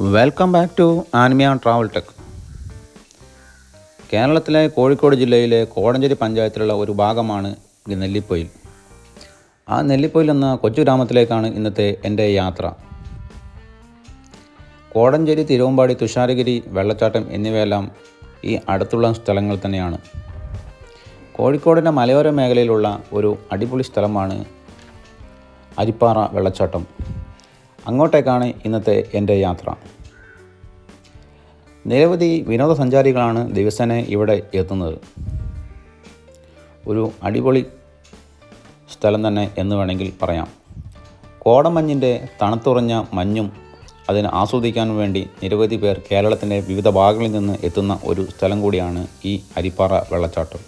Welcome back to Anmiya travel tech കേരളത്തിലെ കോഴിക്കോട് ജില്ലയിലെ കോടഞ്ചേരി പഞ്ചായത്തിലുള്ള ഒരു ഭാഗമാണ് നെല്ലിപ്പൊയിൽ. ആ നെല്ലിപ്പൊയിൽ എന്ന കൊച്ചു ഗ്രാമത്തിലേക്കാണ് ഇന്നത്തെ എന്റെ യാത്ര. കോടഞ്ചേരി തിരുവമ്പാടി തുഷാരഗിരി വെള്ളച്ചാട്ടം എന്നിവയെല്ലാം ഈ അടുത്തുള്ള സ്ഥലങ്ങൾ തന്നെയാണ്. കോഴിക്കോടിന്റെ മലയോര മേഖലയിലുള്ള ഒരു അടിപൊളി സ്ഥലമാണ് അരിപ്പാറ വെള്ളച്ചാട്ടം. അങ്ങോട്ടേക്കാണ് ഇന്നത്തെ എന്റെ യാത്ര. നിരവധി വിനോദസഞ്ചാരികളാണ് ദിവസേന ഇവിടെ എത്തുന്നത്. ഒരു അടിപൊളി സ്ഥലം തന്നെ എന്ന് വേണമെങ്കിൽ പറയാം. കോടമഞ്ഞിന്റെ തണുത്തുറഞ്ഞ മഞ്ഞും അതിന് ആസ്വദിക്കാൻ വേണ്ടി നിരവധി പേർ കേരളത്തിന്റെ വിവിധ ഭാഗങ്ങളിൽ നിന്ന് എത്തുന്ന ഒരു സ്ഥലം കൂടിയാണ് ഈ അരിപ്പാറ വെള്ളച്ചാട്ടം.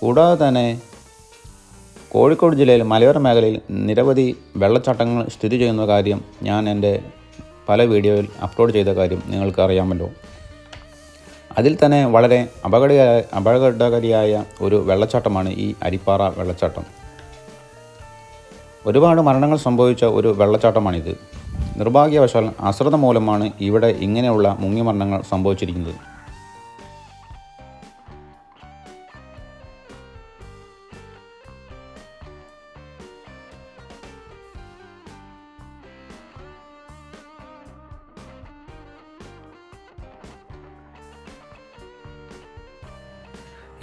കൂടാതെ തന്നെ കോഴിക്കോട് ജില്ലയിൽ മലയോര മേഖലയിൽ നിരവധി വെള്ളച്ചാട്ടങ്ങൾ സ്ഥിതി ചെയ്യുന്ന കാര്യം ഞാൻ എന്റെ പല വീഡിയോയിൽ അപ്ലോഡ് ചെയ്ത കാര്യം നിങ്ങൾക്ക് അറിയാമല്ലോ. അതിൽ തന്നെ വളരെ അപകട അപകടകാരിയായ ഒരു വെള്ളച്ചാട്ടമാണ് ഈ അരിപ്പാറ വെള്ളച്ചാട്ടം. ഒരുപാട് മരണങ്ങൾ സംഭവിച്ച ഒരു വെള്ളച്ചാട്ടമാണിത്. നിർഭാഗ്യവശാൽ അശ്രദ്ധ മൂലമാണ് ഇവിടെ ഇങ്ങനെയുള്ള മുങ്ങിമരണങ്ങൾ സംഭവിച്ചിരിക്കുന്നത്.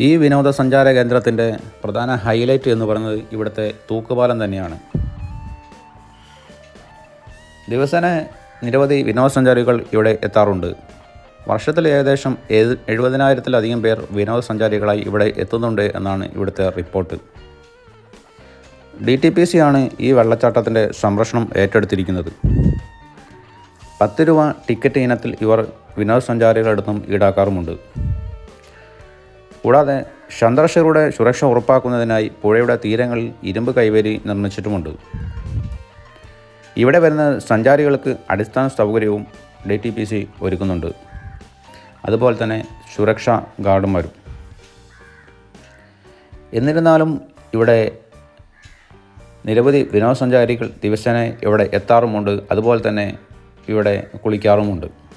ഈ വിനോദസഞ്ചാര കേന്ദ്രത്തിന്റെ പ്രധാന ഹൈലൈറ്റ് എന്ന് പറയുന്നത് ഇവിടുത്തെ തൂക്കുപാലം തന്നെയാണ്. ദിവസേന നിരവധി വിനോദസഞ്ചാരികൾ ഇവിടെ എത്താറുണ്ട്. വർഷത്തിൽ ഏകദേശം എഴുപതിനായിരത്തിലധികം പേർ വിനോദസഞ്ചാരികളായി ഇവിടെ എത്തുന്നുണ്ട് എന്നാണ് ഇവിടുത്തെ report. D T P C ആണ് ഈ വെള്ളച്ചാട്ടത്തിന്റെ സംരക്ഷണം ഏറ്റെടുത്തിരിക്കുന്നത്. പത്ത് രൂപ ടിക്കറ്റ് ഇനത്തിൽ ഇവർ വിനോദസഞ്ചാരികളടുത്തും ഈടാക്കാറുമുണ്ട്. കൂടാതെ സന്ദർശകരുടെ സുരക്ഷ ഉറപ്പാക്കുന്നതിനായി പുഴയുടെ തീരങ്ങളിൽ ഇരുമ്പ് കൈവരി നിർമ്മിച്ചിട്ടുമുണ്ട്. ഇവിടെ വരുന്ന സഞ്ചാരികൾക്ക് അടിസ്ഥാന സൗകര്യവും ഡി ടി പി സി ഒരുക്കുന്നുണ്ട്. അതുപോലെ തന്നെ സുരക്ഷാ ഗാർഡും വരും. എന്നിരുന്നാലും ഇവിടെ നിരവധി വിനോദസഞ്ചാരികൾ ദിവസേന ഇവിടെ എത്താറുമുണ്ട്. അതുപോലെ തന്നെ ഇവിടെ കുളിക്കാറുമുണ്ട്.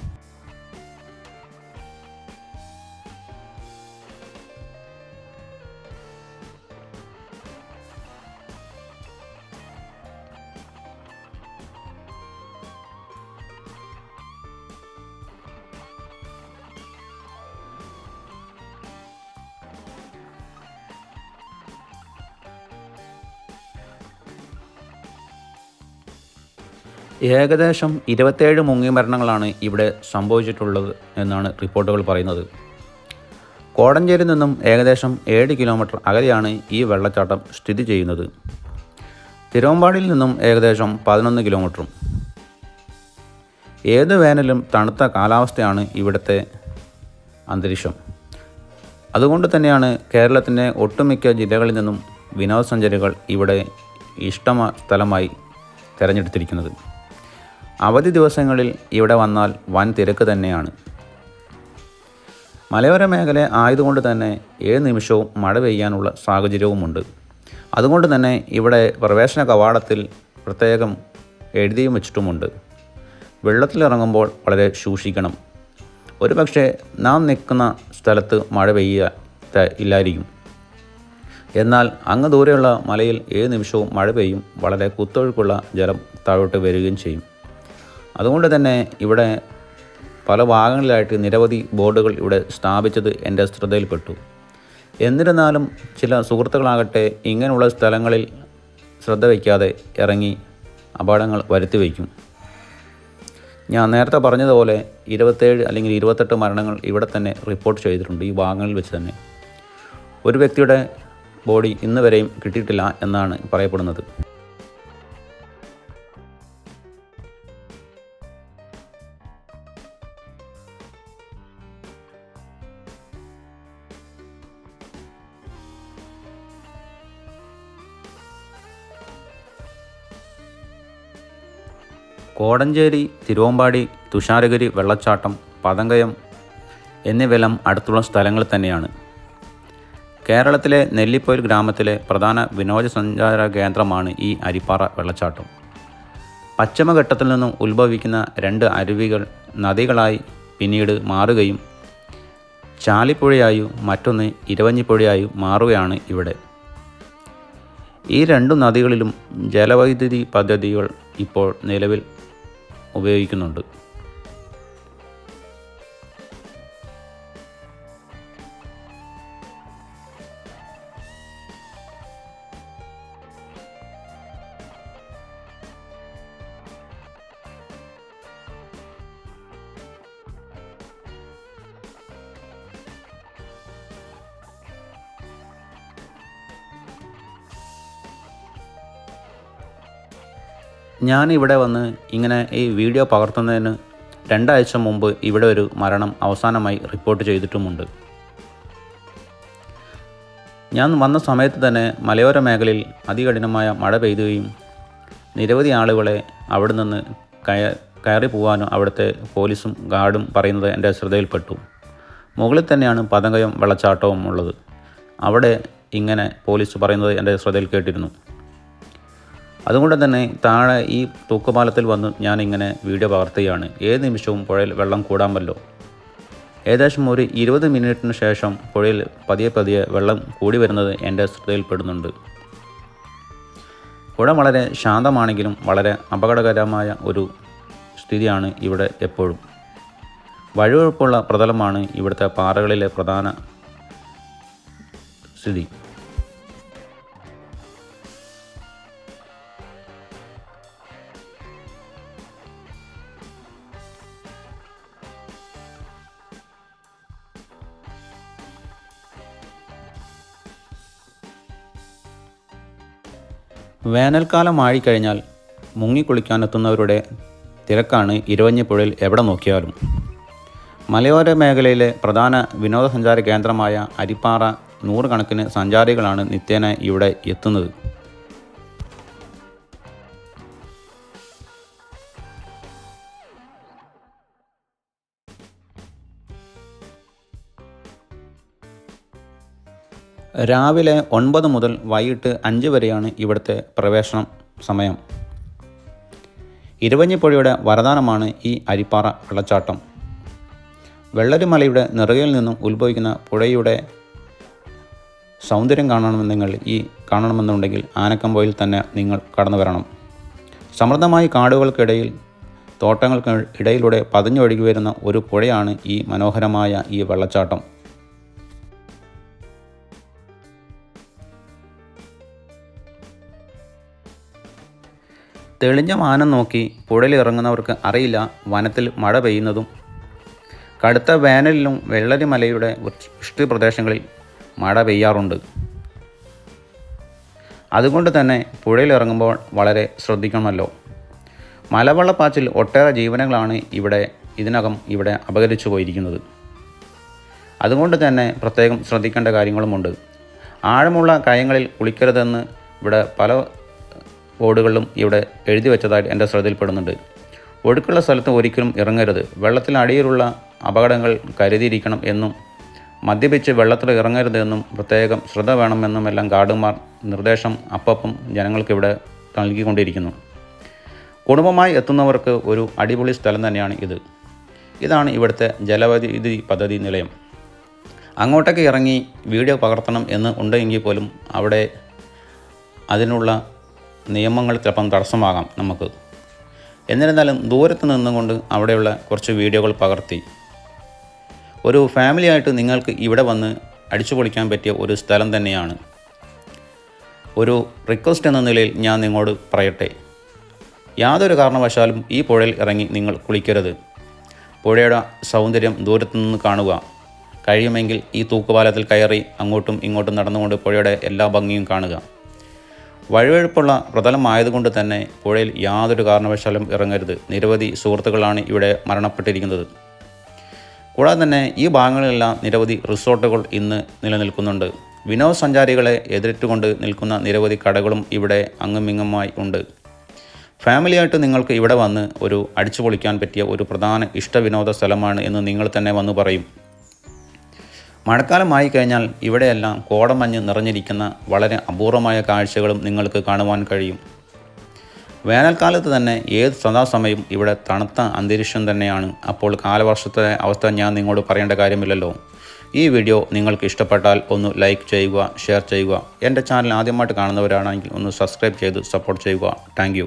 ഏകദേശം ഇരുപത്തേഴ് മുങ്ങി മരണങ്ങളാണ് ഇവിടെ സംഭവിച്ചിട്ടുള്ളത് എന്നാണ് റിപ്പോർട്ടുകൾ പറയുന്നത്. കോടഞ്ചേരിയിൽ നിന്നും ഏകദേശം ഏഴ് കിലോമീറ്റർ അകലെയാണ് ഈ വെള്ളച്ചാട്ടം സ്ഥിതി ചെയ്യുന്നത്. തിരുവമ്പാടിയിൽ നിന്നും ഏകദേശം പതിനൊന്ന് കിലോമീറ്ററും. ഏത് വേനലും തണുത്ത കാലാവസ്ഥയാണ് ഇവിടുത്തെ അന്തരീക്ഷം. അതുകൊണ്ട് തന്നെയാണ് കേരളത്തിന്റെ ഒട്ടുമിക്ക ജില്ലകളിൽ നിന്നും വിനോദസഞ്ചാരികൾ ഇവിടെ ഇഷ്ടമ സ്ഥലമായി തിരഞ്ഞെടുത്തിരിക്കുന്നത്. അവധി ദിവസങ്ങളിൽ ഇവിടെ വന്നാൽ വൻ തിരക്ക് തന്നെയാണ്. മലയോര മേഖല ആയതുകൊണ്ട് തന്നെ ഏത് നിമിഷവും മഴ പെയ്യാനുള്ള സാഹചര്യവുമുണ്ട്. അതുകൊണ്ട് തന്നെ ഇവിടെ പ്രവേശന കവാടത്തിൽ പ്രത്യേകം എഴുതിയും വെച്ചിട്ടുമുണ്ട്. വെള്ളത്തിലിറങ്ങുമ്പോൾ വളരെ സൂക്ഷിക്കണം. ഒരു പക്ഷേ നാം നിൽക്കുന്ന സ്ഥലത്ത് മഴ പെയ്യ ഇല്ലായിരിക്കും. എന്നാൽ അങ്ങ് ദൂരെയുള്ള മലയിൽ ഏത് നിമിഷവും മഴ പെയ്യും. വളരെ കുത്തൊഴുക്കുള്ള ജലം താഴോട്ട് വരികയും ചെയ്യും. അതുകൊണ്ട് തന്നെ ഇവിടെ പല ഭാഗങ്ങളിലായിട്ട് നിരവധി ബോർഡുകൾ ഇവിടെ സ്ഥാപിച്ചത് എന്റെ ശ്രദ്ധയിൽപ്പെട്ടു. എന്നിരുന്നാലും ചില സുഹൃത്തുക്കളാകട്ടെ ഇങ്ങനെയുള്ള സ്ഥലങ്ങളിൽ ശ്രദ്ധ വയ്ക്കാതെ ഇറങ്ങി അപകടങ്ങൾ വരുത്തി വയ്ക്കും. ഞാൻ നേരത്തെ പറഞ്ഞതുപോലെ ഇരുപത്തേഴ് അല്ലെങ്കിൽ ഇരുപത്തെട്ട് മരണങ്ങൾ ഇവിടെ തന്നെ റിപ്പോർട്ട് ചെയ്തിട്ടുണ്ട് ഈ ഭാഗങ്ങളിൽ വെച്ച് തന്നെ. ഒരു വ്യക്തിയുടെ ബോഡി ഇന്ന് വരെയും കിട്ടിയിട്ടില്ല എന്നാണ് പറയപ്പെടുന്നത്. കോടഞ്ചേരി തിരുവമ്പാടി തുഷാരഗിരി വെള്ളച്ചാട്ടം പതങ്കയം എന്നിവയെല്ലാം അടുത്തുള്ള സ്ഥലങ്ങൾ തന്നെയാണ്. കേരളത്തിലെ നെല്ലിപ്പൊയിൽ ഗ്രാമത്തിലെ പ്രധാന വിനോദസഞ്ചാര കേന്ദ്രമാണ് ഈ അരിപ്പാറ വെള്ളച്ചാട്ടം. പശ്ചിമഘട്ടത്തിൽ നിന്നും ഉത്ഭവിക്കുന്ന രണ്ട് അരുവികൾ നദികളായി പിന്നീട് മാറുകയും ചാലിപ്പുഴയായും മറ്റൊന്ന് ഇരവഞ്ഞിപ്പുഴയായും മാറുകയാണ് ഇവിടെ. ഈ രണ്ടു നദികളിലും ജലവൈദ്യുതി പദ്ധതികൾ ഇപ്പോൾ നിലവിൽ ഉപയോഗിക്കുന്നുണ്ട്. ഞാൻ ഇവിടെ വന്ന് ഇങ്ങനെ ഈ വീഡിയോ പകർത്തുന്നതിന് രണ്ടാഴ്ച മുമ്പ് ഇവിടെ ഒരു മരണം അവസാനമായി റിപ്പോർട്ട് ചെയ്തിട്ടുമുണ്ട്. ഞാൻ വന്ന സമയത്ത് തന്നെ മലയോര മേഖലയിൽ അതികഠിനമായ മഴ പെയ്തുകയും നിരവധി ആളുകളെ അവിടെ നിന്ന് കയ കയറി പോകാനും അവിടുത്തെ പോലീസും ഗാർഡും പറയുന്നത് എന്റെ ശ്രദ്ധയിൽപ്പെട്ടു. മുകളിൽ തന്നെയാണ് പതങ്കയും വെള്ളച്ചാട്ടവും ഉള്ളത്. അവിടെ ഇങ്ങനെ പോലീസ് പറയുന്നത് എന്റെ ശ്രദ്ധയിൽ കേട്ടിരുന്നു. അതുകൊണ്ട് തന്നെ താഴെ ഈ തൂക്കുപാലത്തിൽ വന്ന് ഞാൻ ഇങ്ങനെ വീഡിയോ പകർത്തുകയാണ്. ഏത് നിമിഷവും പുഴയിൽ വെള്ളം കൂടാമല്ലോ. ഏകദേശം ഒരു ഇരുപത് മിനിറ്റിന് ശേഷം പുഴയിൽ പതിയെ പതിയെ വെള്ളം കൂടി വരുന്നത് എന്റെ ശ്രദ്ധയിൽപ്പെടുന്നുണ്ട്. പുഴ വളരെ ശാന്തമാണെങ്കിലും വളരെ അപകടകരമായ ഒരു സ്ഥിതിയാണ് ഇവിടെ എപ്പോഴും. വഴുവഴുപ്പുള്ള പ്രതലമാണ് ഇവിടുത്തെ പാറകളിലെ പ്രധാന സ്ഥിതി. വേനൽക്കാലം ആയിക്കഴിഞ്ഞാൽ മുങ്ങിക്കുളിക്കാനെത്തുന്നവരുടെ തിരക്കാണ് ഇരവഞ്ഞിപ്പുഴയിൽ എവിടെ നോക്കിയാലും. മലയോര മേഖലയിലെ പ്രധാന വിനോദസഞ്ചാര കേന്ദ്രമായ അരിപ്പാറ നൂറുകണക്കിന് സഞ്ചാരികളാണ് നിത്യേന ഇവിടെ എത്തുന്നത്. രാവിലെ ഒൻപത് മുതൽ വൈകിട്ട് അഞ്ച് വരെയാണ് ഇവിടുത്തെ പ്രവേശനം സമയം. ഇരുവഞ്ഞിപ്പുഴയുടെ വരദാനമാണ് ഈ അരിപ്പാറ വെള്ളച്ചാട്ടം. വെള്ളരിമലയുടെ നിറകയിൽ നിന്നും ഉത്ഭവിക്കുന്ന പുഴയുടെ സൗന്ദര്യം കാണണമെന്ന് നിങ്ങൾ ഈ കാണണമെന്നുണ്ടെങ്കിൽ ആനക്കമ്പോയിൽ തന്നെ നിങ്ങൾ കടന്നു വരണം. സമൃദ്ധമായ കാടുകൾക്കിടയിൽ തോട്ടങ്ങൾക്ക് ഇടയിലൂടെ പതിഞ്ഞൊഴുകി വരുന്ന ഒരു പുഴയാണ് ഈ മനോഹരമായ ഈ വെള്ളച്ചാട്ടം. തെളിഞ്ഞ മാനം നോക്കി പുഴയിലിറങ്ങുന്നവർക്ക് അറിയില്ല വനത്തിൽ മഴ പെയ്യുന്നതും. കടുത്ത വേനലിലും വെള്ളരിമലയുടെ വൃഷ്ടി പ്രദേശങ്ങളിൽ മഴ പെയ്യാറുണ്ട്. അതുകൊണ്ട് തന്നെ പുഴയിലിറങ്ങുമ്പോൾ വളരെ ശ്രദ്ധിക്കണമല്ലോ. മലവെള്ളപ്പാച്ചിൽ ഒട്ടേറെ ജീവനങ്ങളാണ് ഇവിടെ ഇതിനകം ഇവിടെ അപകരിച്ചു പോയിരിക്കുന്നത്. അതുകൊണ്ട് തന്നെ പ്രത്യേകം ശ്രദ്ധിക്കേണ്ട കാര്യങ്ങളുമുണ്ട്. ആഴമുള്ള കയങ്ങളിൽ കുളിക്കരുതെന്ന് ഇവിടെ പല ബോർഡുകളിലും ഇവിടെ എഴുതി വെച്ചതായിട്ട് എന്റെ ശ്രദ്ധയിൽപ്പെടുന്നുണ്ട്. ഒഴുക്കുള്ള സ്ഥലത്ത് ഒരിക്കലും ഇറങ്ങരുത്. വെള്ളത്തിൽ അടിയിലുള്ള അപകടങ്ങൾ കരുതിയിരിക്കണം എന്നും മദ്യപിച്ച് വെള്ളത്തിൽ ഇറങ്ങരുത് എന്നും പ്രത്യേകം ശ്രദ്ധ വേണമെന്നും എല്ലാം ഗാർഡുമാർ നിർദ്ദേശം അപ്പം ജനങ്ങൾക്കിവിടെ നൽകിക്കൊണ്ടിരിക്കുന്നു. കുടുംബമായി എത്തുന്നവർക്ക് ഒരു അടിപൊളി സ്ഥലം തന്നെയാണ് ഇത്. ഇതാണ് ഇവിടുത്തെ ജലവൈദ്യുതി പദ്ധതി നിലയം. അങ്ങോട്ടേക്ക് ഇറങ്ങി വീഡിയോ പകർത്തണം എന്ന് ഉണ്ടെങ്കിൽ പോലും അവിടെ അതിനുള്ള നിയമങ്ങൾ ചിലപ്പം തടസ്സമാകാം നമുക്ക്. എന്നിരുന്നാലും ദൂരത്ത് നിന്നുകൊണ്ട് അവിടെയുള്ള കുറച്ച് വീഡിയോകൾ പകർത്തി. ഒരു ഫാമിലിയായിട്ട് നിങ്ങൾക്ക് ഇവിടെ വന്ന് അടിച്ചു പൊളിക്കാൻ പറ്റിയ ഒരു സ്ഥലം തന്നെയാണ്. ഒരു റിക്വസ്റ്റ് എന്ന നിലയിൽ ഞാൻ നിങ്ങളോട് പറയട്ടെ. യാതൊരു കാരണവശാലും ഈ പുഴയിൽ ഇറങ്ങി നിങ്ങൾ കുളിക്കരുത്. പുഴയുടെ സൗന്ദര്യം ദൂരത്തു നിന്ന് കാണുക. കഴിയുമെങ്കിൽ ഈ തൂക്കുപാലത്തിൽ കയറി അങ്ങോട്ടും ഇങ്ങോട്ടും നടന്നുകൊണ്ട് പുഴയുടെ എല്ലാ ഭംഗിയും കാണുക. വഴുവഴുപ്പുള്ള പ്രതലമായതുകൊണ്ട് തന്നെ പുഴയിൽ യാതൊരു കാരണവശാലും ഇറങ്ങരുത്. നിരവധി സുഹൃത്തുക്കളാണ് ഇവിടെ മരണപ്പെട്ടിരിക്കുന്നത്. കൂടാതെ തന്നെ ഈ ഭാഗങ്ങളിലെല്ലാം നിരവധി റിസോർട്ടുകൾ ഇന്ന് നിലനിൽക്കുന്നുണ്ട്. വിനോദസഞ്ചാരികളെ എതിരിട്ടുകൊണ്ട് നിൽക്കുന്ന നിരവധി കടകളും ഇവിടെ അങ്ങുമിങ്ങുമായി ഉണ്ട്. ഫാമിലിയായിട്ട് നിങ്ങൾക്ക് ഇവിടെ വന്ന് ഒരു അടിച്ചു പൊളിക്കാൻ പറ്റിയ ഒരു പ്രധാന ഇഷ്ടവിനോദ സ്ഥലമാണ് എന്ന് നിങ്ങൾ തന്നെ വന്ന് പറയും. മഴക്കാലമായി കഴിഞ്ഞാൽ ഇവിടെയെല്ലാം കോടമഞ്ഞ് നിറഞ്ഞിരിക്കുന്ന വളരെ അപൂർവമായ കാഴ്ചകളും നിങ്ങൾക്ക് കാണുവാൻ കഴിയും. വേനൽക്കാലത്ത് തന്നെ ഏത് സദാസമയം ഇവിടെ തണുത്ത അന്തരീക്ഷം തന്നെയാണ്. അപ്പോൾ കാലവർഷത്തെ അവസ്ഥ ഞാൻ നിങ്ങളോട് പറയേണ്ട കാര്യമില്ലല്ലോ. ഈ വീഡിയോ നിങ്ങൾക്ക് ഇഷ്ടപ്പെട്ടാൽ ഒന്ന് ലൈക്ക് ചെയ്യുക ഷെയർ ചെയ്യുക. എന്റെ ചാനൽ ആദ്യമായിട്ട് കാണുന്നവരാണെങ്കിൽ ഒന്ന് സബ്സ്ക്രൈബ് ചെയ്ത് സപ്പോർട്ട് ചെയ്യുക. താങ്ക്